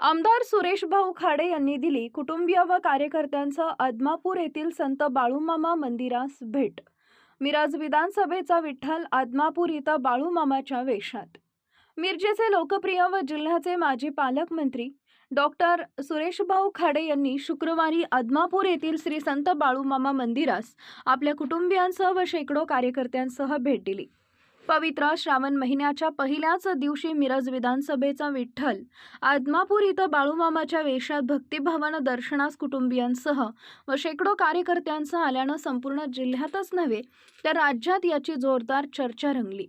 आमदार सुरेश भाऊ खाडे यांनी दिली कुटुंबीय व कार्यकर्त्यांचं आदमापूर येथील संत बाळूमामा मंदिरास भेट. मिराज विधानसभेचा विठ्ठल आदमापूर इथं बाळूमामाच्या वेशात. मिरजेचे लोकप्रिय व जिल्ह्याचे माजी पालकमंत्री डॉक्टर सुरेशभाऊ खाडे यांनी शुक्रवारी आदमापूर येथील श्री संत बाळूमामा मंदिरास आपल्या कुटुंबियांसह व शेकडो कार्यकर्त्यांसह भेट दिली. पवित्र श्रावण महिन्याच्या पहिल्याच दिवशी मिरज विधानसभेचा विठ्ठल आदमापूर इथं बाळूमामाच्या वेशात भक्तिभावानं दर्शनास कुटुंबियांसह व शेकडो कार्यकर्त्यांसह आल्यानं संपूर्ण जिल्ह्यातच नव्हे तर राज्यात याची जोरदार चर्चा रंगली.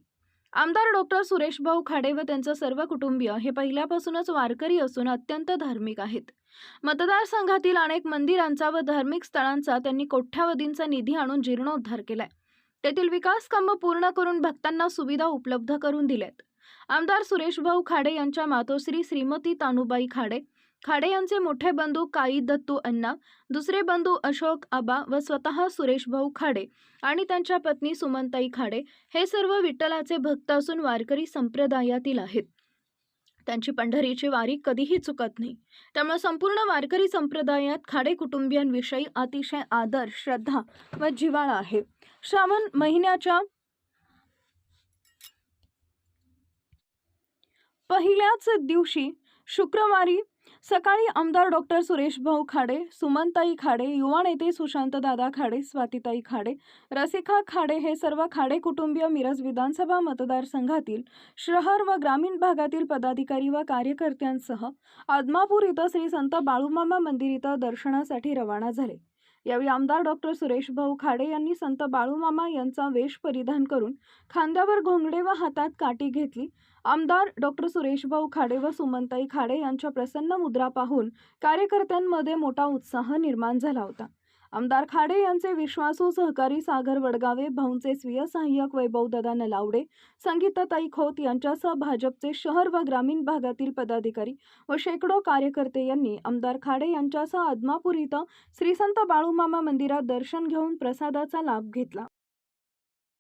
आमदार डॉक्टर सुरेशभाऊ खाडे व त्यांचं सर्व कुटुंबीय हे पहिल्यापासूनच वारकरी असून अत्यंत धार्मिक आहेत. मतदारसंघातील अनेक मंदिरांचा व धार्मिक स्थळांचा त्यांनी कोट्यावधींचा निधी आणून जीर्णोद्धार केलाय. तेथील विकास कामं पूर्ण करून भक्तांना सुविधा उपलब्ध करून दिल्यात आमदार सुरेशभाऊ खाडे यांच्या मातोश्री श्रीमती तानुबाई खाडे खाडे यांचे मोठे बंधू काई दत्तू अण्णा दुसरे बंधू अशोक आबा व स्वतः सुरेशभाऊ खाडे आणि त्यांच्या पत्नी सुमनताई खाडे हे सर्व विठ्ठलाचे भक्त असून वारकरी संप्रदायातील आहेत. त्यांची पंढरीची वारी कधीही चुकत नाही. त्यामुळे संपूर्ण वारकरी संप्रदायात खाडे कुटुंबियांविषयी अतिशय आदर श्रद्धा व जिव्हाळा आहे. श्रावण महिन्याच्या पहिल्याच दिवशी शुक्रवारी सकाळी आमदार डॉक्टर सुरेश भाऊ खाडे सुमनताई खाडे युवा नेते सुशांत दादा खाडे स्वातीताई खाडे रसिका खाडे हे सर्व खाडे कुटुंबीय मिरज विधानसभा मतदारसंघातील शहर व ग्रामीण भागातील पदाधिकारी व कार्यकर्त्यांसह आदमापूर इथं श्री संत बाळूमामा मंदिर इथं दर्शनासाठी रवाना झाले. यावेळी आमदार डॉक्टर सुरेश भाऊ खाडे यांनी संत बाळूमामा यांचा वेश परिधान करून खांद्यावर घोंगडे व हातात काठी घेतली. आमदार डॉक्टर सुरेशभाऊ खाडे व सुमनताई खाडे यांच्या प्रसन्न मुद्रा पाहून कार्यकर्त्यांमध्ये मोठा उत्साह निर्माण झाला होता. आमदार खाडे यांचे विश्वासू सहकारी सागर वडगावे भाऊंचे स्वीय सहाय्यक वैभव ददा नलावडे संगीताताई खोत यांच्यासह भाजपचे शहर व ग्रामीण भागातील पदाधिकारी व शेकडो कार्यकर्ते यांनी आमदार खाडे यांच्यासह आदमापूर इथं श्रीसंत बाळूमामा मंदिरात दर्शन घेऊन प्रसादाचा लाभ घेतला.